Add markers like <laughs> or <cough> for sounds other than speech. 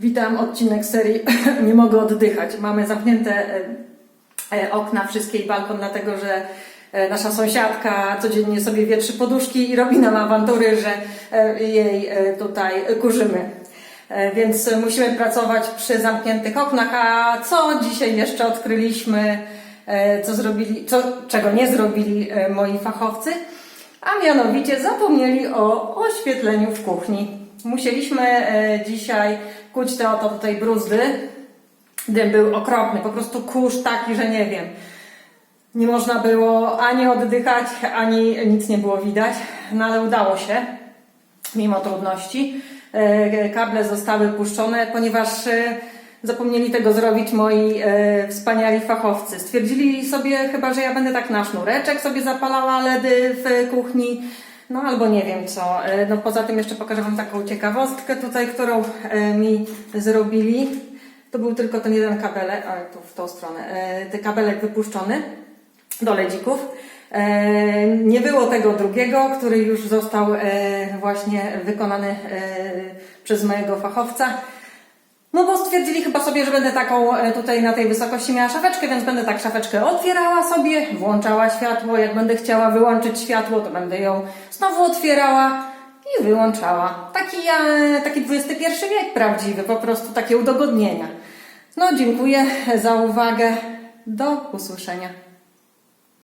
Witam, odcinek serii <laughs> Nie mogę oddychać. Mamy zamknięte e, e, okna wszystkie i balkon, dlatego że e, nasza sąsiadka codziennie sobie wietrzy poduszki i robi nam awantury, że jej tutaj kurzymy. Więc musimy pracować przy zamkniętych oknach, a co dzisiaj jeszcze odkryliśmy, co zrobili, co, czego nie zrobili moi fachowcy, a mianowicie zapomnieli o oświetleniu w kuchni. Musieliśmy e, dzisiaj kuć te oto tutaj bruzdy. Dym był okropny, po prostu kurz taki, że nie wiem. Nie można było ani oddychać, ani nic nie było widać, no ale udało się, mimo trudności. E, Kable zostały puszczone, ponieważ e, zapomnieli tego zrobić moi wspaniali fachowcy. Stwierdzili sobie chyba, że ja będę tak na sznureczek sobie zapalała LEDy w kuchni, no albo nie wiem co. E, No poza tym jeszcze pokażę Wam taką ciekawostkę tutaj, którą e, mi zrobili. To był tylko ten jeden kabelek, ale tu w tą stronę, e, ten kabelek wypuszczony do ledzików. Nie było tego drugiego, który już został właśnie wykonany przez mojego fachowca. No bo stwierdzili chyba sobie, że będę taką e, tutaj na tej wysokości miała szafeczkę, więc będę tak szafeczkę otwierała sobie, włączała światło. Jak będę chciała wyłączyć światło, to będę ją znowu otwierała i wyłączała. Taki, e, taki XXI wiek prawdziwy, po prostu takie udogodnienia. No dziękuję za uwagę. Do usłyszenia.